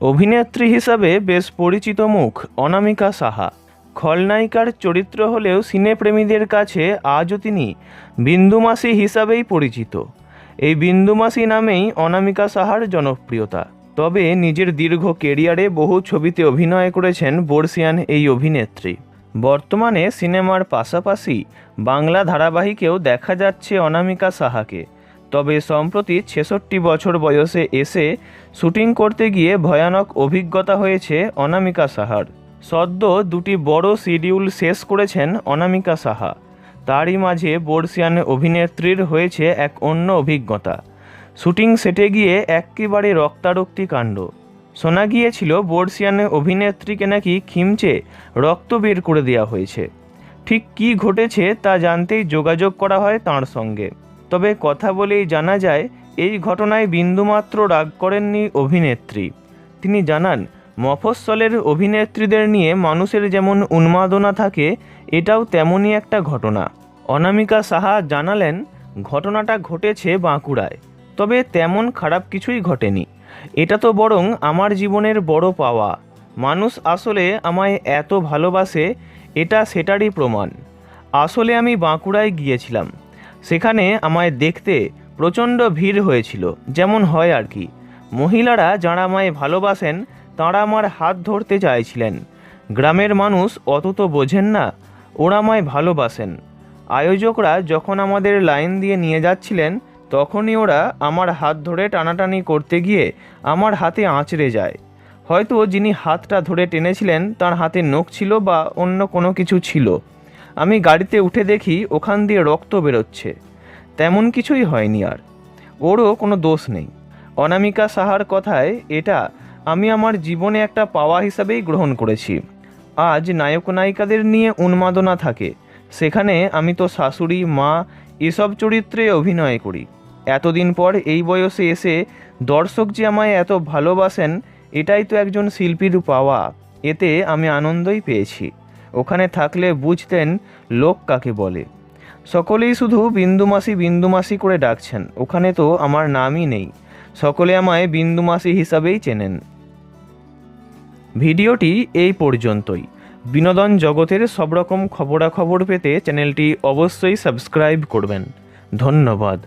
অভিনেত্রী হিসাবে বেশ পরিচিত মুখ অনামিকা সাহা। খলনায়িকার চরিত্র হলেও সিনেপ্রেমীদের কাছে আজও তিনি বিন্দুমাসি হিসাবেই পরিচিত। এই বিন্দুমাসি নামেই অনামিকা সাহার জনপ্রিয়তা। তবে নিজের দীর্ঘ কেরিয়ারে বহু ছবিতে অভিনয় করেছেন বর্ষিয়ান এই অভিনেত্রী। বর্তমানে সিনেমার পাশাপাশি বাংলা ধারাবাহিকেও দেখা যাচ্ছে অনামিকা সাহাকে। তবে সম্প্রতি ছেষট্টি বছর বয়সে এসে শুটিং করতে গিয়ে ভয়ানক অভিজ্ঞতা হয়েছে অনামিকা সাহার। সদ্য দুটি বড় শিডিউল শেষ করেছেন অনামিকা সাহা। তারই মাঝে বর্ষিয়ান অভিনেত্রীর হয়েছে এক অন্য অভিজ্ঞতা। শুটিং সেটে গিয়ে একেবারে রক্তারক্তি কাণ্ড। শোনা গিয়েছিল বর্ষিয়ান অভিনেত্রীকে নাকি খিমচে রক্ত বের করে দেওয়া হয়েছে। ঠিক কী ঘটেছে তা জানতেই যোগাযোগ করা হয় তাঁর সঙ্গে। তবে কথা বলেই জানা যায়, এই ঘটনায় বিন্দুমাত্র রাগ করেননি অভিনেত্রী। তিনি জানান, মফস্বলের অভিনেত্রীদের নিয়ে মানুষের যেমন উন্মাদনা থাকে, এটাও তেমনই একটা ঘটনা। অনামিকা সাহা জানালেন, ঘটনাটা ঘটেছে বাঁকুড়ায়, তবে তেমন খারাপ কিছুই ঘটেনি। এটা তো বরং আমার জীবনের বড় পাওয়া। মানুষ আসলে আমায় এত ভালোবাসে, এটা সেটারই প্রমাণ। আসলে আমি বাঁকুড়ায় গিয়েছিলাম। সেখানে আমায় দেখতে প্রচণ্ড ভিড় হয়েছিল, যেমন হয় আর কি। মহিলারা যাঁরা আমায় ভালোবাসেন, তাঁরা আমার হাত ধরতে চাইছিলেন। গ্রামের মানুষ অত তো বোঝেন না, ওরা আমায় ভালোবাসেন। আয়োজকরা যখন আমাদের লাইন দিয়ে নিয়ে যাচ্ছিলেন, তখনই ওরা আমার হাত ধরে টানাটানি করতে গিয়ে আমার হাতে আঁচড়ে যায়। হয়তো যিনি হাতটা ধরে টেনেছিলেন, তার হাতে নখ ছিল বা অন্য কোনো কিছু ছিল। আমি গাড়িতে উঠে দেখি ওখান দিয়ে রক্ত বেরোচ্ছে। তেমন কিছুই হয়নি আর। ওরও কোনো দোষ নেই। অনামিকা সাহার কথায়, এটা আমি আমার জীবনে একটা পাওয়া হিসাবেই গ্রহণ করেছি। আজ নায়ক নায়িকাদের নিয়ে উন্মাদনা থাকে। সেখানে আমি তো শাশুড়ি, মা, এসব চরিত্রে অভিনয় করি। এতদিন পর এই বয়সে এসে দর্শক যে আমায় এত ভালোবাসেন, এটাই তো একজন শিল্পীর পাওয়া। এতে আমি আনন্দই পেয়েছি। ওখানে থাকলে বুঝতেন লোক কাকে বলে। সকলেই শুধু বিন্দুমাসি বিন্দুমাসি করে ডাকছেন। ওখানে তো আমার নামই নেই। সকলে আমায় বিন্দুমাসি হিসাবেই চেনেন। ভিডিওটি এই পর্যন্তই। বিনোদন জগতের সব রকম খবরাখবর পেতে চ্যানেলটি অবশ্যই সাবস্ক্রাইব করবেন। ধন্যবাদ।